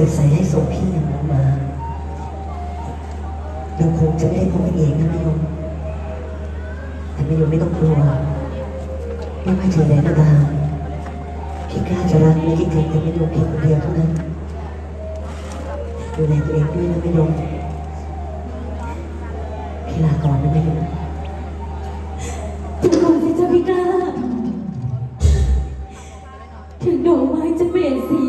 ศึกษาให้ส่งพี่อย่างน้องมา เราคงจะไม่ได้พบกันเองนะแม่ยมแต่แม่ยมไม่ต้องกลัว ไม่ว่าถึงไหนก็ตามพี่กล้าจะรักและคิดถึงแต่แม่ยมเพียงคนเดียวเท่านั้นดูแลตัวเองด้วยนะแม่ยมพี่ลาก่อนนะแม่ยมถึงก่อนสิจ้าพี่กล้า ถึงดอกไม้จะเปลี่ยนสี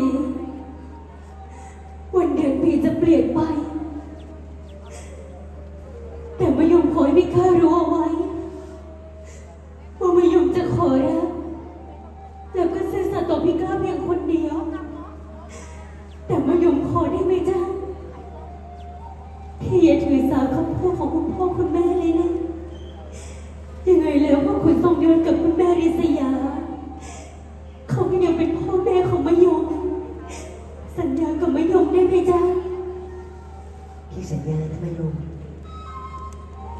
แต่มายมขอให้พี่กล้ารู้เอาไว้ ว่ามายมจะขอรักแล้วก็ซื่อสัตย์ต่อพี่กล้าเพียงคนเดียว แต่มายมขอได้ไหมจ๊ะพี่อย่าถือสาคำพูดของคุณพ่อคุณแม่เลยนะ ยังไงแล้วพ่อคุณทรงยศกับคุณแม่ริษยา เขาก็ยังเป็นพ่อแม่ของมะยม สัญญากับมะยมได้ไหมจ๊ะ พี่สัญญานะแม่ยม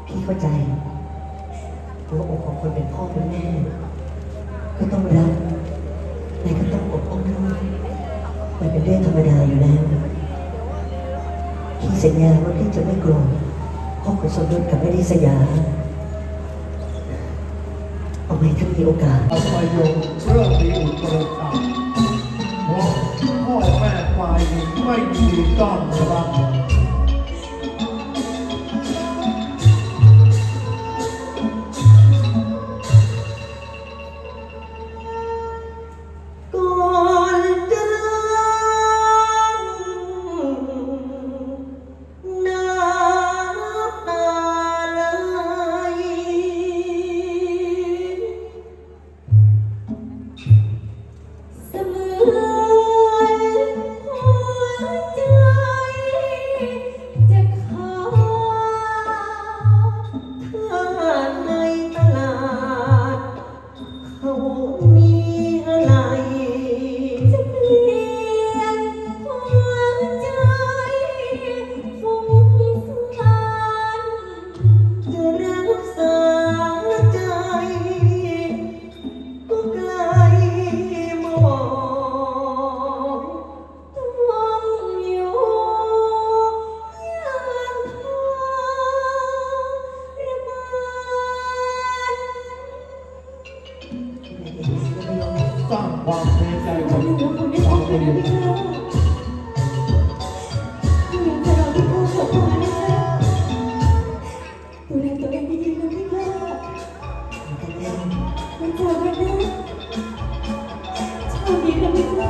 พี่เข้าใจหัวอกของคนเป็นพ่อเป็นแม่ ก็ต้องรักและก็ต้องปกป้องลูกมันเป็นเรื่องธรรมดาอยู่แล้ว พี่สัญญาว่าพี่จะไม่โกรธพ่อคุณสมยศกับแม่ดิสยาเอาไว้ถ้ามีโอกาสเอาไปโยงเรื่องนี้อุตรุต่ำเพราะพ่อแม่ฝ่ายไม่ดีต้อนรับ Não vou. ความเสียใจของหนูคงไม่พบเลยนะพี่เจ้านูจะรอพี่เจ้าสดมานะคะดูแตัวเองดีๆนะพี่เจ้ามันเจอกันนะโชคดีเจ้า